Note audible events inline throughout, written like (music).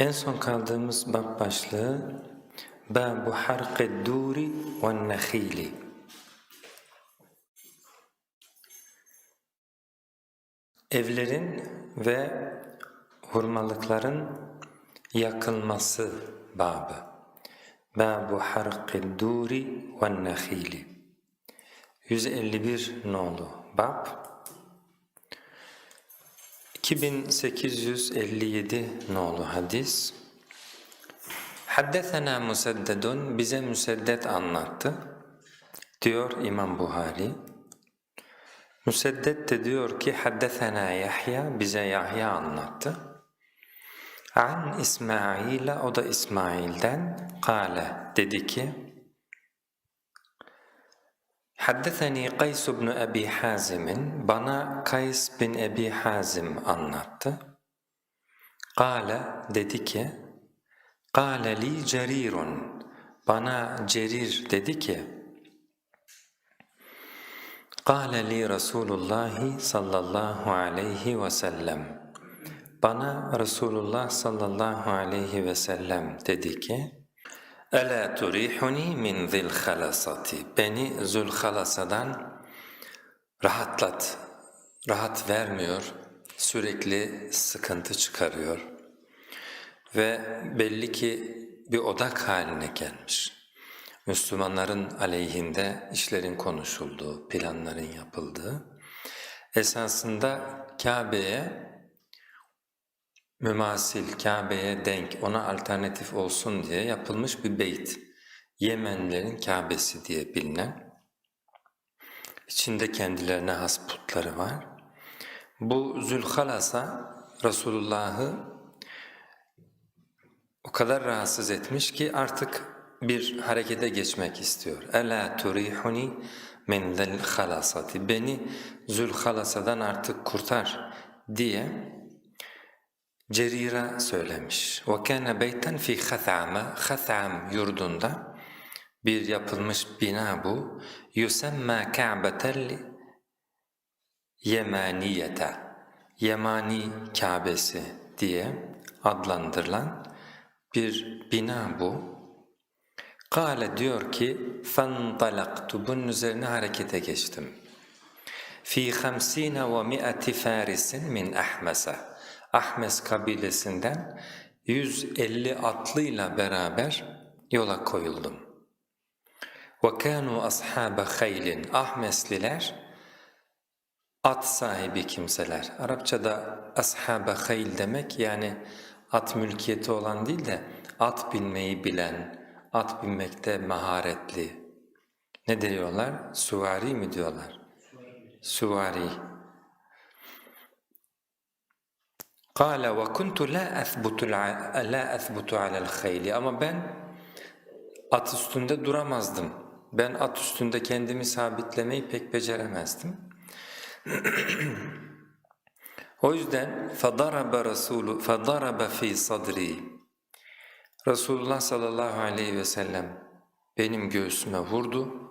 En son kaldığımız bab başlığı Babu harqi duri ve nehili. Evlerin ve hurmalıkların yakılması babı. Babu harqi duri ve nehili. 151 nolu bab. 2857 nolu hadis. Haddesena Museddedun bize Müseddet anlattı. Diyor İmam Buhari. Müseddet de diyor ki Haddesena Yahya bize Yahya anlattı. An İsmail'e o da İsmail'den kâle dedi ki Haddeseni Kays ibn Abi Hazim'in bana Kays bin Abi Hazim anlattı. Kâle dedi ki Kâle li cerirun bana Cerir dedi ki Kâle li Resulullah sallallahu aleyhi ve sellem bana Resulullah sallallahu aleyhi ve sellem dedi ki Ela turihuni min zil halasati beni zülhalasadan rahatlat rahat vermiyor sürekli sıkıntı çıkarıyor ve belli ki bir odak haline gelmiş. Müslümanların aleyhinde işlerin konuşulduğu, planların yapıldığı, esasında Kabe'ye mümasil, Kabe'ye denk, ona alternatif olsun diye yapılmış bir beyt. Yemenlerin Kabe'si diye bilinen, içinde kendilerine has putları var. Bu Zülhalasa Resulullah'ı o kadar rahatsız etmiş ki artık bir harekete geçmek istiyor. Ela turihuni min zil halasati. Beni zülhalasadan artık kurtar diye Cerir'e söylemiş. Ve kana beyten fi Khat'ama. Khat'am yurdunda bir yapılmış bina bu. Yusemma Ka'betel Yemaniyete. Yemani Kabe'si diye adlandırılan bir bina bu. Kale diyor ki فَانْطَلَقْتُ Bunun üzerine harekete geçtim. فِي خَمْسِينَ وَمِئَةِ فَارِسٍ مِنْ أَحْمَسَ Ahmes kabilesinden 150 atlıyla beraber yola koyuldum. وَكَانُوا أَصْحَابَ خَيْلٍ Ahmesliler at sahibi kimseler. Arapçada ashab-ı hayl demek yani at mülkiyeti olan değil de at binmeyi bilen, at binmekte maharetli. Ne diyorlar? Suvari mi diyorlar? Suvari. Kâle ve kuntu la esbutu la esbutu alel ama ben at üstünde duramazdım. Ben at üstünde kendimi sabitlemeyi pek beceremezdim. (clears throat) o yüzden fadaraba Resulü fadaraba fi sadri. Resulullah sallallahu aleyhi ve sellem benim göğsüme vurdu.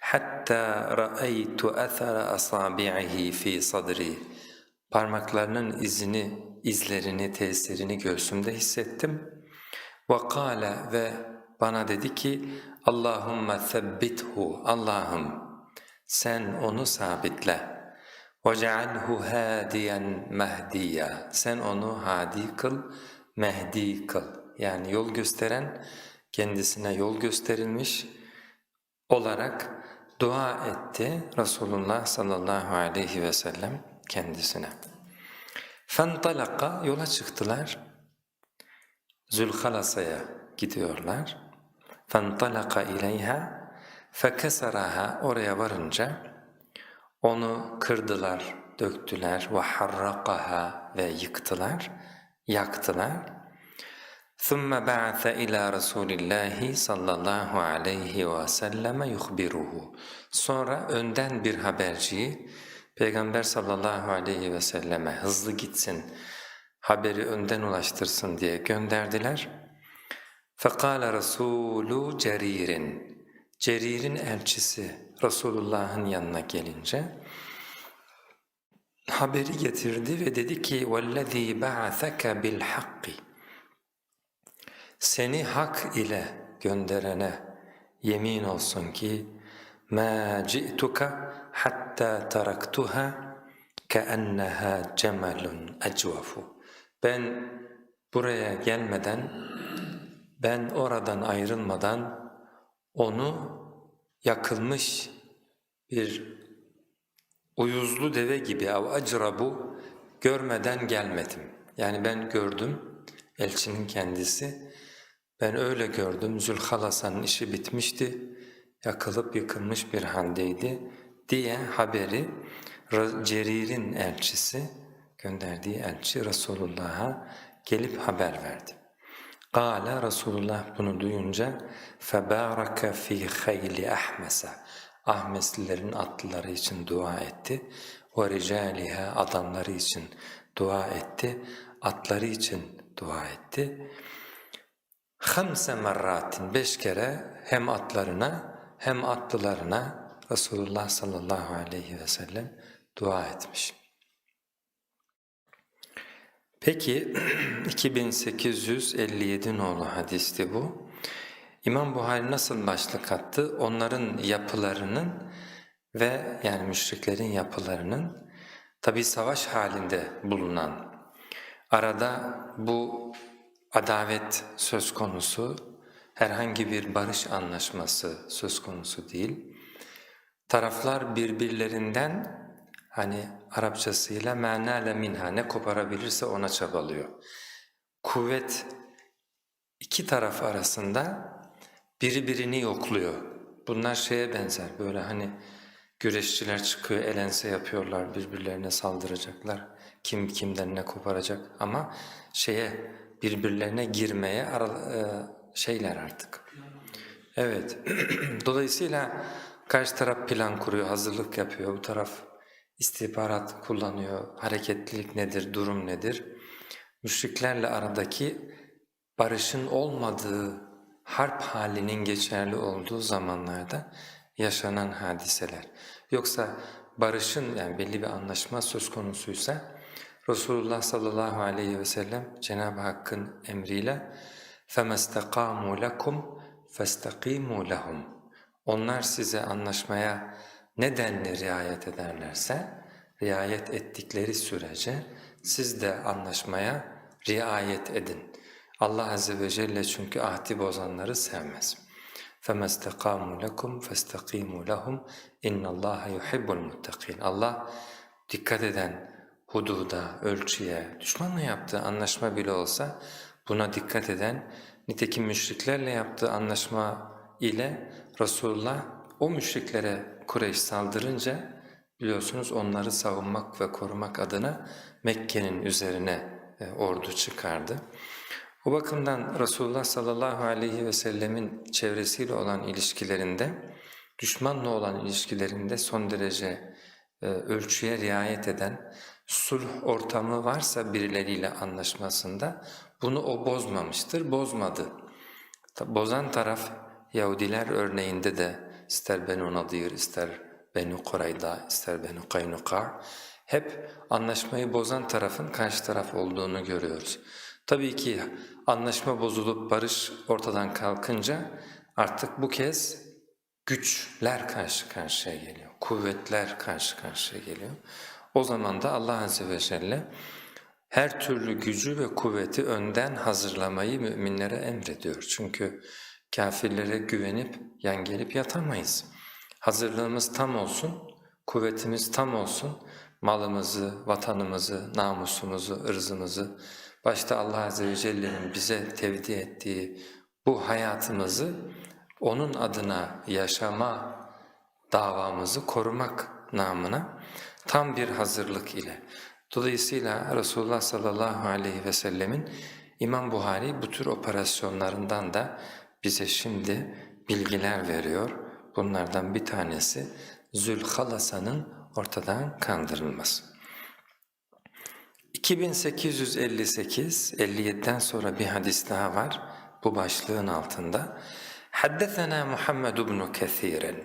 Hatta ra'aytu athara asabi'ihi fi sadri. Parmaklarının izini izlerini, tesirini göğsümde hissettim. Ve kâle ve bana dedi ki Allahümme thebbithu Allah'ım sen onu sabitle. وَجَعَلْهُ هَادِيًا مَهْدِيًا Sen onu hadi kıl, mehdi kıl. Yani yol gösteren, kendisine yol gösterilmiş olarak dua etti Resulullah sallallahu aleyhi ve sellem kendisine. فَانْطَلَقَ yola çıktılar. Zülhalasa'ya gidiyorlar. فَانْطَلَقَ اِلَيْهَا فَكَسَرَهَا Oraya varınca onu kırdılar, döktüler ve harrakaha ve yıktılar, yaktılar. ثُمَّ بَعَثَ إِلَى رَسُولِ اللّٰهِ sallallahu aleyhi ve selleme yuhbiruhu. Sonra önden bir haberciyi Peygamber sallallahu aleyhi ve selleme hızlı gitsin, haberi önden ulaştırsın diye gönderdiler. فَقَالَ رَسُولُ Cerir'in Cerir'in elçisi Resulullah'ın yanına gelince haberi getirdi ve dedi ki وَالَّذ۪ي بَعَثَكَ بِالْحَقِّ seni hak ile gönderene yemin olsun ki مَا جِئْتُكَ hatta taraktuha keenneha cemalun ecvafu. Ben buraya gelmeden, ben oradan ayrılmadan onu yakılmış bir uyuzlu deve gibi av acrabu görmeden gelmedim. Yani ben gördüm elçinin kendisi. Ben öyle gördüm. Zülhalasa'nın işi bitmişti. Yakılıp yıkılmış bir haldeydi diye haberi Ra- Cerir'in elçisi gönderdiği elçi Resulullah'a gelip haber verdi. Kâle Resulullah bunu duyunca فَبَارَكَ ف۪ي خَيْلِ أَحْمَسَ Ahmeslilerin atlıları için dua etti. وَرِجَالِهَا adamları için dua etti. Atları için dua etti. Hamse merratin beş kere hem atlarına hem atlılarına Resulullah sallallahu aleyhi ve sellem dua etmiş. Peki (clears throat) 2857 nolu hadisti bu. İmam Buhari nasıl başlık attı? Onların yapılarının ve yani müşriklerin yapılarının tabi savaş halinde bulunan arada bu adavet söz konusu herhangi bir barış anlaşması söz konusu değil. Taraflar birbirlerinden hani Arapçasıyla menale minha ne koparabilirse ona çabalıyor. Kuvvet iki taraf arasında birbirini yokluyor. Bunlar şeye benzer böyle hani güreşçiler çıkıyor elense yapıyorlar birbirlerine saldıracaklar. Kim kimden ne koparacak ama şeye birbirlerine girmeye ara, e, şeyler artık. Evet. (clears throat) Dolayısıyla karşı taraf plan kuruyor, hazırlık yapıyor. Bu taraf istihbarat kullanıyor. Hareketlilik nedir, durum nedir? Müşriklerle aradaki barışın olmadığı, harp halinin geçerli olduğu zamanlarda yaşanan hadiseler. Yoksa barışın yani belli bir anlaşma söz konusuysa Resulullah sallallahu aleyhi ve sellem Cenab-ı Hakk'ın emriyle فَمَسْتَقَامُوا لَكُمْ فَاسْتَقِيمُوا لَهُمْ Onlar size anlaşmaya nedenle riayet ederlerse, riayet ettikleri sürece siz de anlaşmaya riayet edin. Allah Azze ve Celle çünkü ahdi bozanları sevmez. فَمَسْتَقَامُوا لَكُمْ فَاسْتَقِيمُوا لَهُمْ اِنَّ اللّٰهَ يُحِبُّ الْمُتَّقِينَ Allah dikkat eden hududa, ölçüye, düşmanla yaptığı anlaşma bile olsa buna dikkat eden, nitekim müşriklerle yaptığı anlaşma ile Resulullah o müşriklere Kureyş saldırınca biliyorsunuz onları savunmak ve korumak adına Mekke'nin üzerine e, ordu çıkardı. O bakımdan Resulullah sallallahu aleyhi ve sellemin çevresiyle olan ilişkilerinde, düşmanla olan ilişkilerinde son derece e, ölçüye riayet eden, sulh ortamı varsa birileriyle anlaşmasında bunu o bozmamıştır, bozmadı. Bozan taraf Yahudiler örneğinde de ister Benu Nadir, ister Benu Kurayda, ister Benu Kaynuka hep anlaşmayı bozan tarafın karşı taraf olduğunu görüyoruz. Tabii ki anlaşma bozulup barış ortadan kalkınca artık bu kez güçler karşı karşıya geliyor, kuvvetler karşı karşıya geliyor. O zaman da Allah Azze ve Celle her türlü gücü ve kuvveti önden hazırlamayı müminlere emrediyor. Çünkü kafirlere güvenip yan gelip yatamayız. Hazırlığımız tam olsun, kuvvetimiz tam olsun, malımızı, vatanımızı, namusumuzu, ırzımızı, başta Allah Azze ve Celle'nin bize tevdi ettiği bu hayatımızı O'nun adına yaşama davamızı korumak namına tam bir hazırlık ile. Dolayısıyla Resulullah sallallahu aleyhi ve sellemin İmam Buhari bu tür operasyonlarından da bize şimdi bilgiler veriyor. Bunlardan bir tanesi Zülhalasa'nın ortadan kaldırılması. 2858, 57'den sonra bir hadis daha var bu başlığın altında. Haddesena Muhammed ibn Kesir.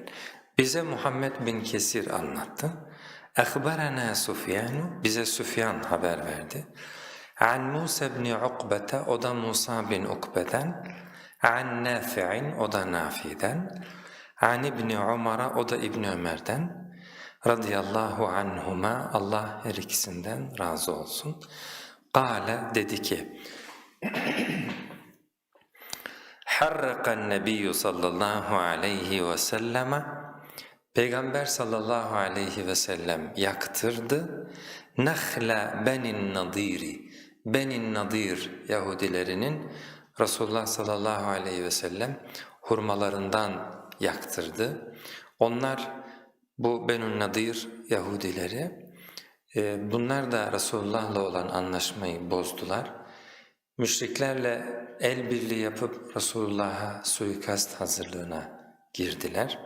Bize Muhammed bin Kesir anlattı. Ehbarana Sufyan, bize Süfyan haber verdi. An Musa ibn Ukbete, o da Musa bin Ukbe'den. An Nafi'in, o da Nafi'den. An İbni Umar'a, o da İbni Ömer'den. Radıyallahu anhuma, Allah her ikisinden razı olsun. Kale dedi ki, Harrakan nebiyyü sallallahu aleyhi ve selleme Peygamber sallallahu aleyhi ve sellem yaktırdı. Nahla benin nadiri Benin Nadir Yahudilerinin Resulullah sallallahu aleyhi ve sellem hurmalarından yaktırdı. Onlar bu Benun Nadir Yahudileri e, bunlar da Resulullah'la olan anlaşmayı bozdular. Müşriklerle el birliği yapıp Resulullah'a suikast hazırlığına girdiler.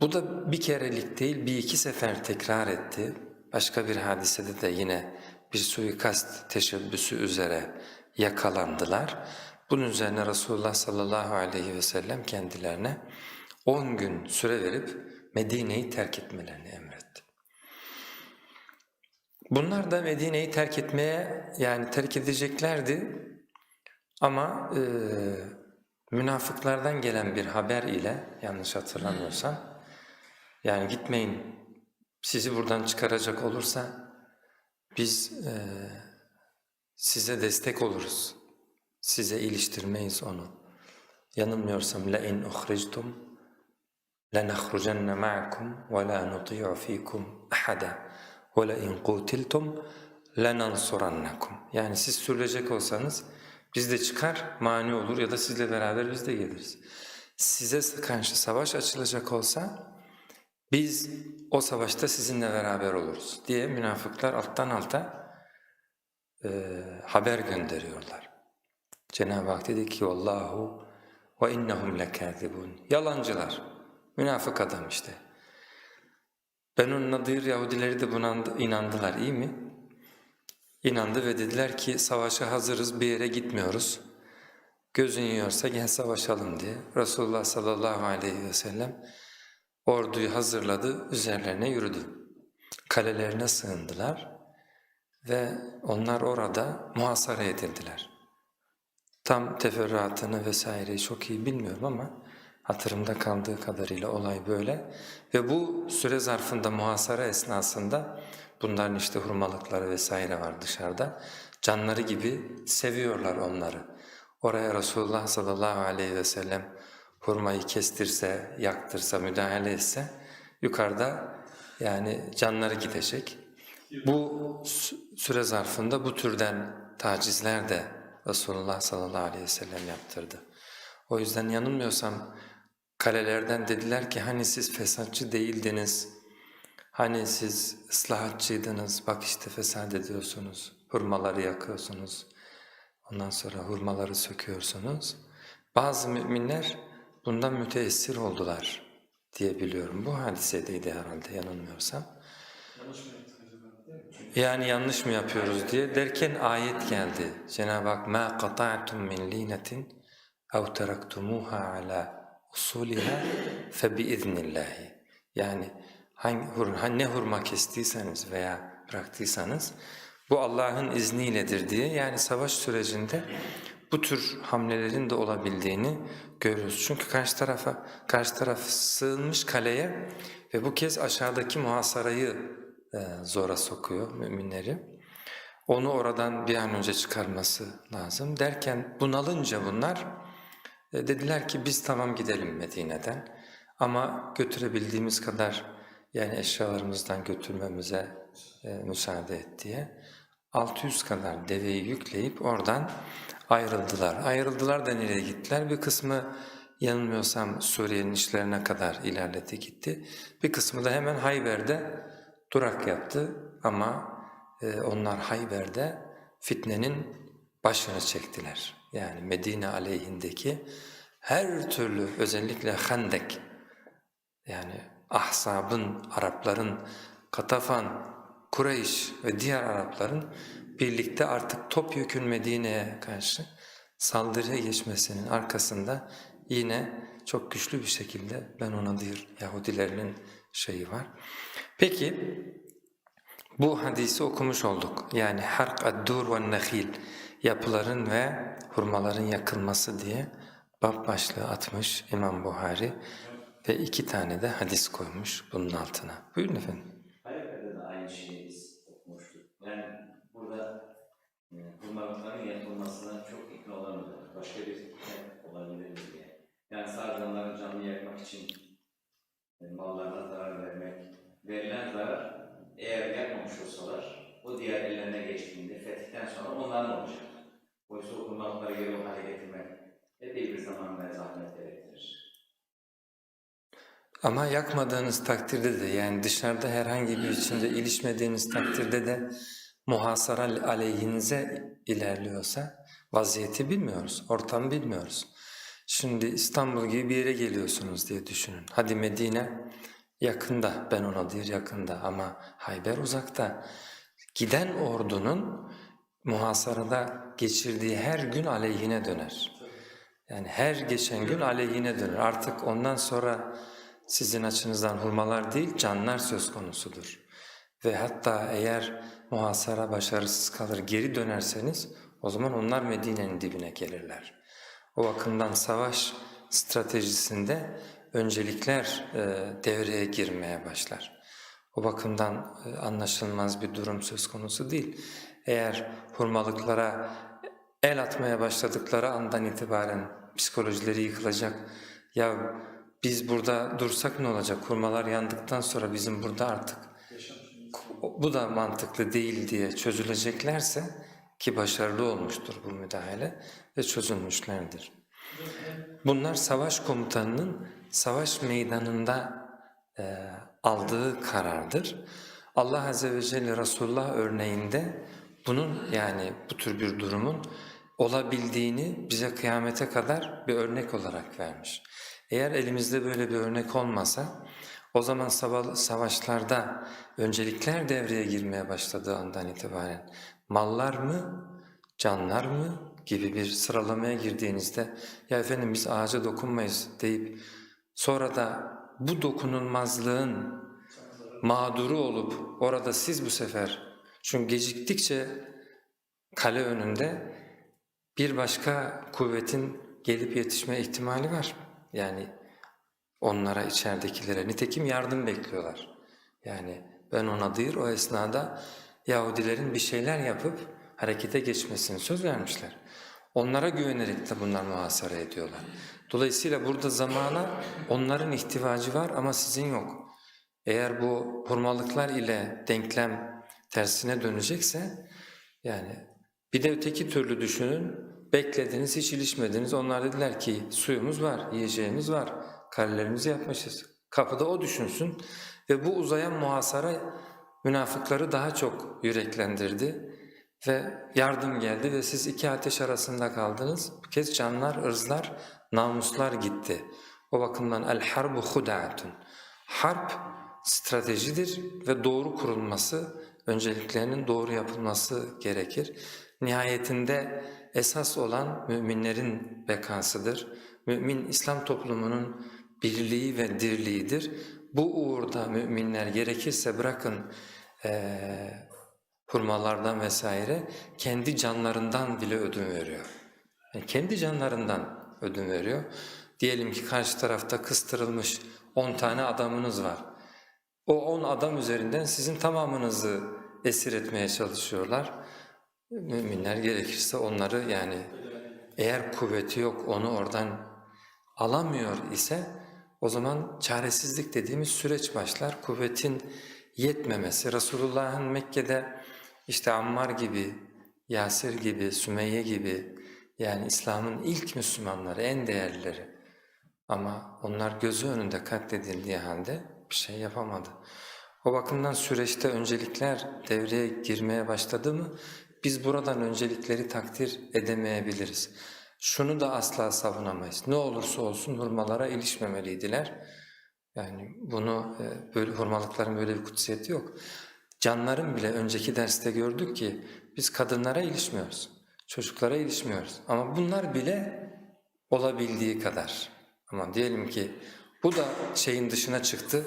Bu da bir kerelik değil, bir iki sefer tekrar etti. Başka bir hadisede de yine bir suikast teşebbüsü üzere yakalandılar. Bunun üzerine Resulullah sallallahu aleyhi ve sellem kendilerine 10 gün süre verip Medine'yi terk etmelerini emretti. Bunlar da Medine'yi terk etmeye yani terk edeceklerdi ama e, münafıklardan gelen bir haber ile yanlış hatırlamıyorsam yani gitmeyin sizi buradan çıkaracak olursa biz e, Size destek oluruz. Size iliştirmeyiz onu. Yanılmıyorsam la in uhrictum la nahrucanna ma'akum ve la nuti'u fikum ahada ve la in qutiltum la nansurannakum. Yani siz sürülecek olsanız biz de çıkar mani olur ya da sizle beraber biz de geliriz. Size karşı savaş açılacak olsa biz o savaşta sizinle beraber oluruz diye münafıklar alttan alta e, haber gönderiyorlar. Cenab-ı Hak dedi ki Allahu ve innehum lekâzibûn. Yalancılar, münafık adam işte. Benun Nadir Yahudileri de buna inandılar iyi mi? İnandı ve dediler ki savaşa hazırız bir yere gitmiyoruz. Gözün yiyorsa gel savaşalım diye. Resulullah sallallahu aleyhi ve sellem orduyu hazırladı, üzerlerine yürüdü. Kalelerine sığındılar ve onlar orada muhasara edildiler. Tam teferruatını vesaireyi çok iyi bilmiyorum ama hatırımda kaldığı kadarıyla olay böyle. Ve bu süre zarfında muhasara esnasında bunların işte hurmalıkları vesaire var dışarıda. Canları gibi seviyorlar onları. Oraya Resulullah sallallahu aleyhi ve sellem hurmayı kestirse, yaktırsa, müdahale etse yukarıda yani canları gidecek. Bu süre zarfında bu türden tacizler de Resulullah sallallahu aleyhi ve sellem yaptırdı. O yüzden yanılmıyorsam kalelerden dediler ki hani siz fesatçı değildiniz, hani siz ıslahatçıydınız, bak işte fesat ediyorsunuz, hurmaları yakıyorsunuz, ondan sonra hurmaları söküyorsunuz. Bazı müminler bundan müteessir oldular diye biliyorum. Bu hadisedeydi herhalde yanılmıyorsam. Yani yanlış mı yapıyoruz diye derken ayet geldi. Cenab-ı Hak ma qata'tum min linatin ev teraktumuha ala usuliha fe biiznillah. Yani hangi ne hurma kestiyseniz veya bıraktıysanız bu Allah'ın izniyledir diye yani savaş sürecinde bu tür hamlelerin de olabildiğini görüyoruz. Çünkü karşı tarafa karşı taraf sığınmış kaleye ve bu kez aşağıdaki muhasarayı zora sokuyor müminleri. Onu oradan bir an önce çıkarması lazım derken bunalınca bunlar e, dediler ki biz tamam gidelim Medine'den ama götürebildiğimiz kadar yani eşyalarımızdan götürmemize e, müsaade et diye 600 kadar deveyi yükleyip oradan ayrıldılar. Ayrıldılar da nereye gittiler? Bir kısmı yanılmıyorsam Suriye'nin işlerine kadar ilerledi gitti. Bir kısmı da hemen Hayber'de durak yaptı ama e, onlar Hayber'de fitnenin başını çektiler. Yani Medine aleyhindeki her türlü özellikle Hendek yani Ahzab'ın, Arapların, Katafan, Kureyş ve diğer Arapların birlikte artık topyekün Medine'ye karşı saldırıya geçmesinin arkasında yine çok güçlü bir şekilde ben ona diyor Yahudilerinin şeyi var. Peki Bu hadisi okumuş olduk. Yani hark ad-dur ve nehil yapıların ve hurmaların yakılması diye bab başlığı atmış İmam Buhari ve iki tane de hadis koymuş bunun altına. Buyurun efendim. Halife'de de aynı şeyi okumuştuk. Yani burada e, hurmalıkların yapılmasına çok ikna olamadılar. Başka bir hikmet olabilir diye. Yani sardanları canlı yakmak için e, vermek. Verilen zarar eğer yakmamış olsalar o diğer ellerine geçtiğinde fetihten sonra onların olacak. Oysa o hurmalıkları geri o hale getirmek epey bir zaman ve zahmet gerektirir. Ama yakmadığınız takdirde de yani dışarıda herhangi bir biçimde ilişmediğiniz takdirde de muhasara aleyhinize ilerliyorsa vaziyeti bilmiyoruz, ortamı bilmiyoruz. Şimdi İstanbul gibi bir yere geliyorsunuz diye düşünün. Hadi Medine yakında, ben ona değil yakında ama Hayber uzakta. Giden ordunun muhasarada geçirdiği her gün aleyhine döner. Yani her geçen gün aleyhine döner. Artık ondan sonra sizin açınızdan hurmalar değil canlar söz konusudur. Ve hatta eğer muhasara başarısız kalır geri dönerseniz o zaman onlar Medine'nin dibine gelirler. O bakımdan savaş stratejisinde öncelikler e, devreye girmeye başlar. O bakımdan e, anlaşılmaz bir durum söz konusu değil. Eğer hurmalıklara el atmaya başladıkları andan itibaren psikolojileri yıkılacak. Ya biz burada dursak ne olacak? Hurmalar yandıktan sonra bizim burada artık bu da mantıklı değil diye çözüleceklerse ki başarılı olmuştur bu müdahale ve çözülmüşlerdir. Bunlar savaş komutanının savaş meydanında e, aldığı karardır. Allah Azze ve Celle Resulullah örneğinde bunun yani bu tür bir durumun olabildiğini bize kıyamete kadar bir örnek olarak vermiş. Eğer elimizde böyle bir örnek olmasa o zaman sava- savaşlarda öncelikler devreye girmeye başladığı andan itibaren mallar mı, canlar mı gibi bir sıralamaya girdiğinizde ya efendim biz ağaca dokunmayız deyip sonra da bu dokunulmazlığın mağduru olup orada siz bu sefer çünkü geciktikçe kale önünde bir başka kuvvetin gelip yetişme ihtimali var. Yani onlara içeridekilere nitekim yardım bekliyorlar. Yani ben ona değil o esnada Yahudilerin bir şeyler yapıp harekete geçmesini söz vermişler. Onlara güvenerek de bunlar muhasara ediyorlar. Dolayısıyla burada zamana onların ihtivacı var ama sizin yok. Eğer bu hurmalıklar ile denklem tersine dönecekse yani bir de öteki türlü düşünün. Beklediniz, hiç ilişmediniz. Onlar dediler ki suyumuz var, yiyeceğimiz var, kalelerimizi yapmışız. Kapıda o düşünsün ve bu uzayan muhasara münafıkları daha çok yüreklendirdi ve yardım geldi ve siz iki ateş arasında kaldınız. Bu kez canlar, ırzlar, namuslar gitti. O bakımdan el harbu hudaatun. Harp stratejidir ve doğru kurulması, önceliklerinin doğru yapılması gerekir. Nihayetinde esas olan müminlerin bekasıdır. Mümin İslam toplumunun birliği ve dirliğidir. Bu uğurda müminler gerekirse bırakın eee hurmalardan vesaire kendi canlarından bile ödün veriyor. Yani kendi canlarından ödün veriyor. Diyelim ki karşı tarafta kıstırılmış 10 tane adamınız var. O 10 adam üzerinden sizin tamamınızı esir etmeye çalışıyorlar. Müminler gerekirse onları yani eğer kuvveti yok onu oradan alamıyor ise o zaman çaresizlik dediğimiz süreç başlar. Kuvvetin yetmemesi, Resulullah'ın Mekke'de işte Ammar gibi, Yasir gibi, Sümeyye gibi yani İslam'ın ilk Müslümanları, en değerlileri ama onlar gözü önünde katledildiği halde bir şey yapamadı. O bakımdan süreçte öncelikler devreye girmeye başladı mı biz buradan öncelikleri takdir edemeyebiliriz. Şunu da asla savunamayız. Ne olursa olsun hurmalara ilişmemeliydiler. Yani bunu e, böyle hurmalıkların böyle bir kutsiyeti yok. Canların bile önceki derste gördük ki biz kadınlara ilişmiyoruz, çocuklara ilişmiyoruz. Ama bunlar bile olabildiği kadar. Ama diyelim ki bu da şeyin dışına çıktı.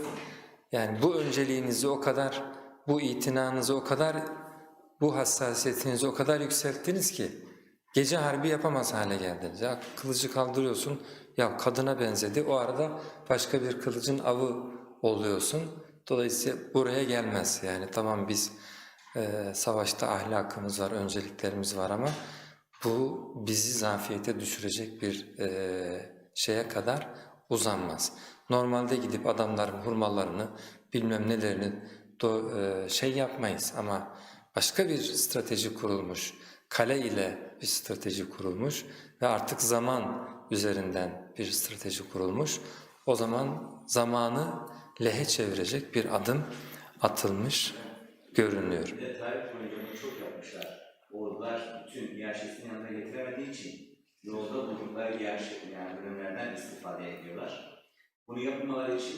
Yani bu önceliğinizi o kadar bu itinanızı o kadar, bu hassasiyetinizi o kadar yükselttiniz ki gece harbi yapamaz hale geldiniz. Ya kılıcı kaldırıyorsun, ya kadına benzedi. O arada başka bir kılıcın avı oluyorsun. Dolayısıyla buraya gelmez. Yani tamam biz e, savaşta ahlakımız var, önceliklerimiz var ama bu bizi zafiyete düşürecek bir e, şeye kadar uzanmaz. Normalde gidip adamların hurmalarını bilmem nelerini do, e, şey yapmayız ama başka bir strateji kurulmuş, kale ile bir strateji kurulmuş ve artık zaman üzerinden bir strateji kurulmuş. O zaman zamanı lehe çevirecek bir adım atılmış görünüyor. Bir de tarih bunu çok yapmışlar. Ordular bütün Yaşesini yanına getiremediği için yolda buldukları Yaş yani bölümlerden istifade ediyorlar. Bunu yapmaları için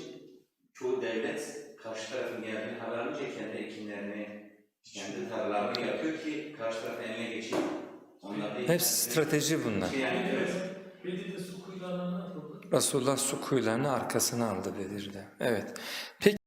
çoğu devlet karşı tarafın geldiğini haber alınca kendi ekinlerini, kendi tarlalarını yapıyor ki karşı taraf eline da Hepsi strateji bunlar. Yani evet. Bedir'de su? Resulullah su kuyularını arkasına aldı Bedir'de. Evet. Peki